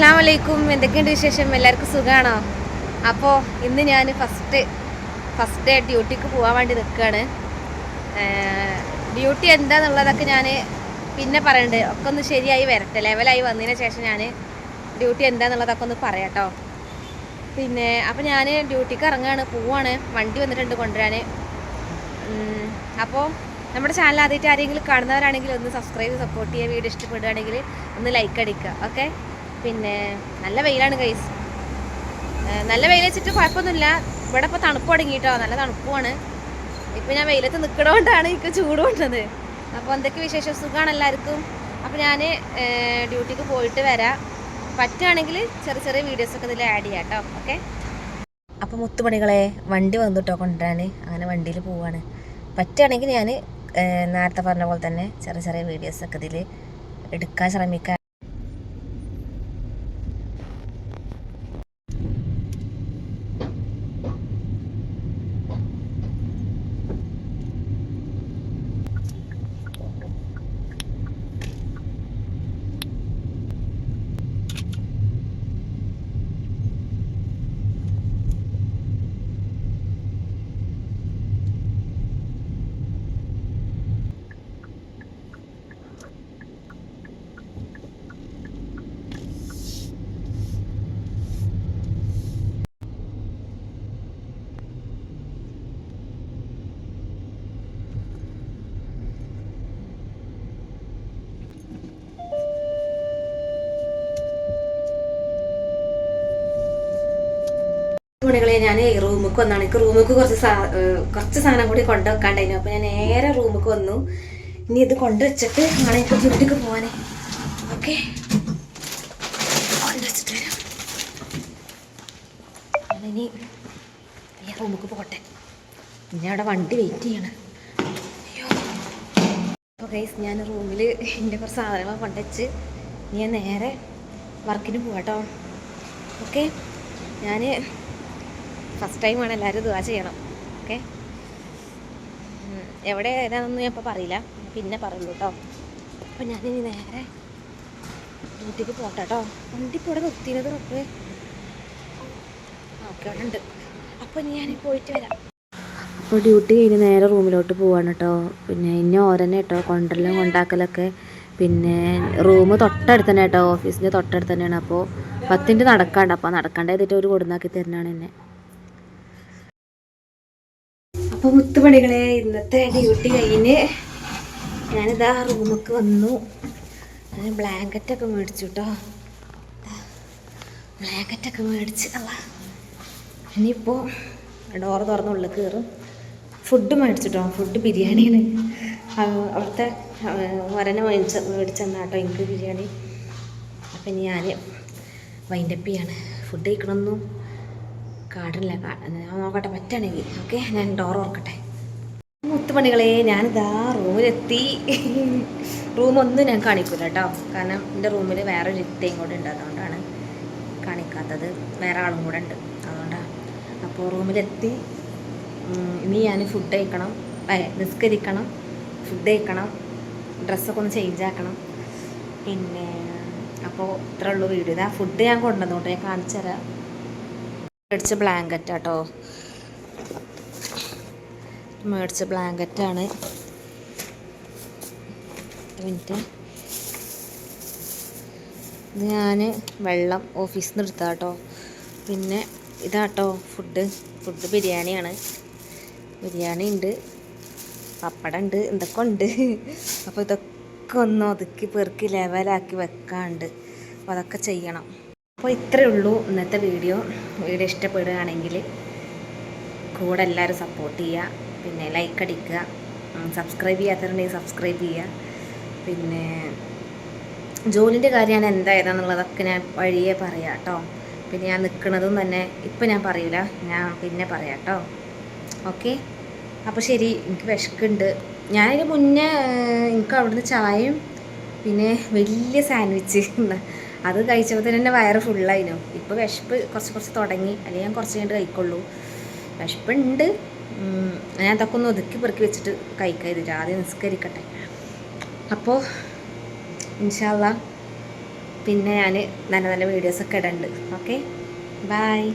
അസ്സാം വലൈക്കും എന്തൊക്കെയുണ്ട് വിശേഷം? എല്ലാവർക്കും സുഖമാണോ അപ്പോൾ ഇന്ന് ഞാൻ ഫസ്റ്റ് ഫസ്റ്റ് ഡേ ഡ്യൂട്ടിക്ക് പോകാൻ വേണ്ടി നിൽക്കുകയാണ് ഡ്യൂട്ടി എന്താണെന്നുള്ളതൊക്കെ ഞാൻ പിന്നെ പറയണ്ട്. ഒക്കെ ഒന്ന് ശരിയായി വരട്ടെ. ലെവലായി വന്നതിന് ശേഷം ഞാൻ ഡ്യൂട്ടി എന്താണെന്നുള്ളതൊക്കെ ഒന്ന് പറയാട്ടോ. പിന്നെ അപ്പോൾ ഞാൻ ഡ്യൂട്ടിക്ക് ഇറങ്ങുകയാണ് പോവാണ്. വണ്ടി വന്നിട്ടുണ്ട് കൊണ്ടുവരാൻ അപ്പോൾ നമ്മുടെ ചാനൽ ആദ്യമായിട്ട് ആരെങ്കിലും കാണുന്നവരാണെങ്കിൽ ഒന്ന് സബ്സ്ക്രൈബ് സപ്പോർട്ട് ചെയ്യുക. വീഡിയോ ഇഷ്ടപ്പെടുകയാണെങ്കിൽ ഒന്ന് ലൈക്ക് അടിക്കുക. ഓക്കെ പിന്നെ നല്ല വെയിലാണ് കൈസ് നല്ല വെയിൽ വെച്ചിട്ട് കുഴപ്പമൊന്നുമില്ല. ഇവിടെ ഇപ്പോൾ തണുപ്പ് തുടങ്ങിയിട്ടോ. നല്ല തണുപ്പുമാണ്. ഇപ്പം ഞാൻ വെയിലത്ത് നിൽക്കണോണ്ടാണ് എനിക്ക് ചൂട് കൊണ്ടത്. അപ്പോൾ എന്തൊക്കെ വിശേഷം? സുഖമാണ് എല്ലാവർക്കും. അപ്പോൾ ഞാൻ ഡ്യൂട്ടിക്ക് പോയിട്ട് വരാം. പറ്റുകയാണെങ്കിൽ ചെറിയ ചെറിയ വീഡിയോസൊക്കെ ഇതിൽ ആഡ് ചെയ്യാം കേട്ടോ ഓക്കെ അപ്പോൾ മുത്തുമണികളെ വണ്ടി വന്നു കേട്ടോ കൊണ്ടുവരാൻ അങ്ങനെ വണ്ടിയിൽ പോവാണ്. പറ്റുകയാണെങ്കിൽ ഞാൻ നേരത്തെ പറഞ്ഞ പോലെ തന്നെ ചെറിയ ചെറിയ വീഡിയോസൊക്കെ ഇതിൽ എടുക്കാൻ ശ്രമിക്കാം. മണികളെ ഞാൻ റൂമിക്ക് വന്നാണ്. എനിക്ക് റൂമിക്ക് കുറച്ച് കുറച്ച് സാധനം കൂടി കൊണ്ടുവെക്കാണ്ടായിരുന്നു. അപ്പോൾ ഞാൻ നേരെ റൂമിക്ക് വന്നു. ഇനി ഇത് കൊണ്ടുവച്ചിട്ട് ആണ് എനിക്ക് ഡ്യൂട്ടിക്ക് പോകാനേ ഓക്കെ? കൊണ്ടുവച്ചിട്ട് വരാം. ഞാനിനി ഈ റൂമിക്ക് പോട്ടെ പിന്നെ അവിടെ വണ്ടി വെയിറ്റ് ചെയ്യണം. ഗൈസ് ഞാൻ റൂമിൽ എന്റെ കുറച്ച് സാധനങ്ങൾ കൊണ്ടുവച്ച് ഞാൻ നേരെ വർക്കിന് പോവാട്ടോ. ഓക്കെ? ഞാൻ ഫസ്റ്റ് ടൈമാണ് എല്ലാവരും ദുവാ ചെയ്യണം. ഓക്കെ എവിടെ ഏതാണെന്ന് ഞാൻ ഇപ്പോൾ പറയില്ല. പിന്നെ പറയുള്ളൂ കേട്ടോ അപ്പം ഞാനിനി നേരെ ഡ്യൂട്ടിക്ക് പോട്ടെ കേട്ടോ വണ്ടി ഇപ്പോൾ ഇവിടെ നിർത്തിയത് റബ്ബേ ഓക്കെ അവിടെ ഉണ്ട്. അപ്പോൾ ഞാൻ പോയിട്ട് വരാം. അപ്പോൾ ഡ്യൂട്ടി കഴിഞ്ഞ് നേരെ റൂമിലോട്ട് പോവാണ് കേട്ടോ പിന്നെ ഇനി ഓരന്നെ കേട്ടോ കൊണ്ടരലും കൊണ്ടാക്കലൊക്കെ. പിന്നെ റൂം തൊട്ടടുത്ത് തന്നെ കേട്ടോ ഓഫീസിന്റെ തൊട്ടടുത്ത് തന്നെയാണ് അപ്പോൾ പത്തിന്റെ നടക്കാണ്ട്. അപ്പോൾ നടക്കാണ്ട് ചെയ്തിട്ട് ഒരു കൊടുന്നാക്കി തരുന്നതാണ് എന്നെ. അപ്പോൾ മുത്തുപണികളെ ഇന്നത്തെ ഡ്യൂട്ടി കഴിഞ്ഞ് ഞാനിതാ റൂമിലേക്ക് വന്നു. ഞാൻ ബ്ലാങ്കറ്റൊക്കെ മേടിച്ചു കേട്ടോ ബ്ലാങ്കറ്റൊക്കെ മേടിച്ച് അല്ല ഇനിയിപ്പോൾ ഡോറ് തുറന്ന് ഉള്ളിൽ കയറും ഫുഡ് മേടിച്ചിട്ടോ ഫുഡ് ബിരിയാണിയാണ്. അവിടുത്തെ വരനെ മേടിച്ച മേടിച്ചെന്നാട്ടോ എനിക്ക് ബിരിയാണി. അപ്പം ഞാൻ വൈൻഡപ്പ് ചെയ്യാണ്. ഫുഡ് കഴിക്കണമെന്നും കാടില്ല കാ- ഞാൻ നോക്കട്ടെ പറ്റുകയാണെങ്കിൽ ഓക്കെ ഞാൻ ഡോർ ഓർക്കട്ടെ. മുത്തുപണികളെ ഞാനിതാ റൂമിലെത്തി. റൂമൊന്നും ഞാൻ കാണിക്കില്ല കേട്ടോ. കാരണം എന്റെ റൂമിൽ വേറെ ഒരു ഇത്തയും കൂടെ ഉണ്ട്. അതുകൊണ്ടാണ് കാണിക്കാത്തത്. വേറെ ആളും കൂടെ ഉണ്ട്. അതുകൊണ്ടാണ് അപ്പോൾ റൂമിലെത്തി. ഇനി ഞാൻ ഫുഡ് കഴിക്കണം. നിസ്കരിക്കണം. ഫുഡ് കഴിക്കണം. ഡ്രസ്സൊക്കെ ഒന്ന് ചേഞ്ച് ആക്കണം. പിന്നെ അപ്പോൾ ഇത്രയുള്ളൂ വീഡിയോ. ഇതാ ഫുഡ് ഞാൻ കൊണ്ടുവന്നോട്ടെ ഞാൻ കാണിച്ചു തരാം മേടിച്ച ബ്ലാങ്കറ്റ് കേട്ടോ മേടിച്ച ബ്ലാങ്കറ്റാണ്. ഞാൻ വെള്ളം ഓഫീസിൽ നിന്ന് എടുത്താ കേട്ടോ പിന്നെ ഇതാട്ടോ ഫുഡ്. ഫുഡ് ബിരിയാണിയാണ്. ബിരിയാണി ഉണ്ട്. പപ്പടം ഉണ്ട്. എന്തൊക്കെ ഉണ്ട്. അപ്പോൾ ഇതൊക്കെ ഒന്ന് ഒതുക്കി പെറുക്കി ലെവലാക്കി വെക്കാണ്ട്. അപ്പോൾ അതൊക്കെ ചെയ്യണം. അപ്പോൾ ഇത്രയേ ഉള്ളൂ ഇന്നത്തെ വീഡിയോ. വീഡിയോ ഇഷ്ടപ്പെടുകയാണെങ്കിൽ കൂടെ എല്ലാവരും സപ്പോർട്ട് ചെയ്യുക. പിന്നെ ലൈക്ക് അടിക്കുക. സബ്സ്ക്രൈബ് ചെയ്യാത്തവരുണ്ടെങ്കിൽ സബ്സ്ക്രൈബ് ചെയ്യുക. പിന്നെ ജോലിന്റെ കാര്യം എന്താ ഏതാണെന്നുള്ളതൊക്കെ ഞാൻ വഴിയേ പറയാം കേട്ടോ. പിന്നെ ഞാൻ നിൽക്കുന്നതും തന്നെ ഇപ്പം ഞാൻ പറയില്ല ഞാൻ പിന്നെ പറയാം കേട്ടോ. ഓക്കെ അപ്പോൾ ശരി എനിക്ക് വിശക്കുണ്ട്. ഞാനതിന് മുന്നേ എനിക്ക് അവിടുന്ന് ചായയും പിന്നെ വലിയ സാൻഡ്വിച്ച് അത് കഴിച്ചപ്പോൾ തന്നെ എന്റെ വയറ് ഫുള്ളായിനോ ഇപ്പോൾ വിശപ്പ് കുറച്ച് കുറച്ച് തുടങ്ങി. അല്ലെങ്കിൽ ഞാൻ കുറച്ച് കഴിഞ്ഞിട്ട് കഴിക്കുള്ളൂ. വിശപ്പുണ്ട്. ഞാൻ അതൊക്കെ ഒന്ന് ഒതുക്കി പെറുക്കി വെച്ചിട്ട് കഴിക്കാം ഇത്. ആദ്യം നിസ്കരിക്കട്ടെ. അപ്പോൾ ഇൻഷാല്ല പിന്നെ ഞാൻ നല്ല നല്ല വീഡിയോസൊക്കെ ഇടണ്ട്. Okay bye